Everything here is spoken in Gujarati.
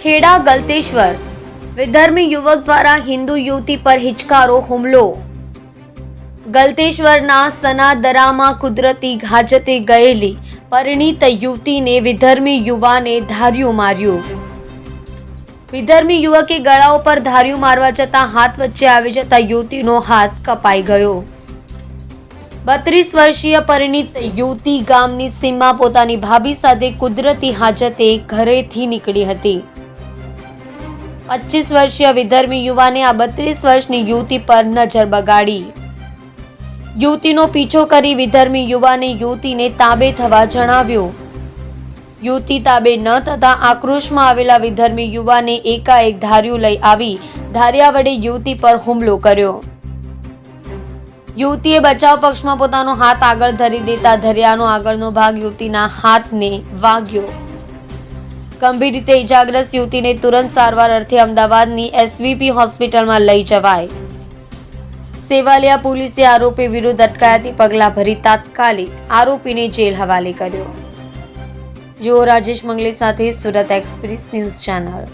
ખેડા ગલતેશ્વર. વિધર્મી યુવક દ્વારા હિન્દુ યુવતી પર હિચકારો હુમલો. ગલતેશ્વરના સનાદરામાં કુદરતી ઘાજતે ગયેલી પરિણીત યુવતીને વિધર્મી યુવાને ધાર્યું માર્યું. વિધર્મી યુવકે ગળા ઉપર ધાર્યું મારવા જતાં હાથ વચ્ચે આવી જતા યુવતીનો હાથ કપાઈ ગયો. બત્રીસ વર્ષીય પરિણીત યુવતી ગામની સીમા પોતાની ભાભી સાથે કુદરતી હાજતે ઘરેથી નીકળી હતી. પચીસ વર્ષીય વિધર્મી યુવાને આ બત્રીસ વર્ષની યુવતી પર નજર બગાડી. યુવતીનો પીછો કરી વિધર્મી યુવાને યુવતીને તાબે થવા જણાવ્યું. યુવતી તાબે ન થતાં આક્રોશમાં આવેલા વિધર્મી યુવાને એકાએક ધાર્યું લઈ આવી. ધાર્યા વડે યુવતી પર હુમલો કર્યો. યુવતીએ બચાવ પક્ષમાં પોતાનો હાથ આગળ ધરી દેતા ધર્યાનો આગળનો ભાગ યુવતીના હાથને વાગ્યો. ગંભીર રીતે ઇજાગ્રસ્ત યુવતીને તુરંત સારવાર અર્થે અમદાવાદની એસવીપી હોસ્પિટલમાં લઈ જવાય. સેવાલિયા પોલીસે આરોપી વિરુદ્ધ અટકાયતી પગલાં ભરી તાત્કાલિક આરોપીને જેલ હવાલે કર્યો. જુઓ રાજેશ મંગલે સાથે સુરત એક્સપ્રેસ ન્યૂઝ ચેનલ.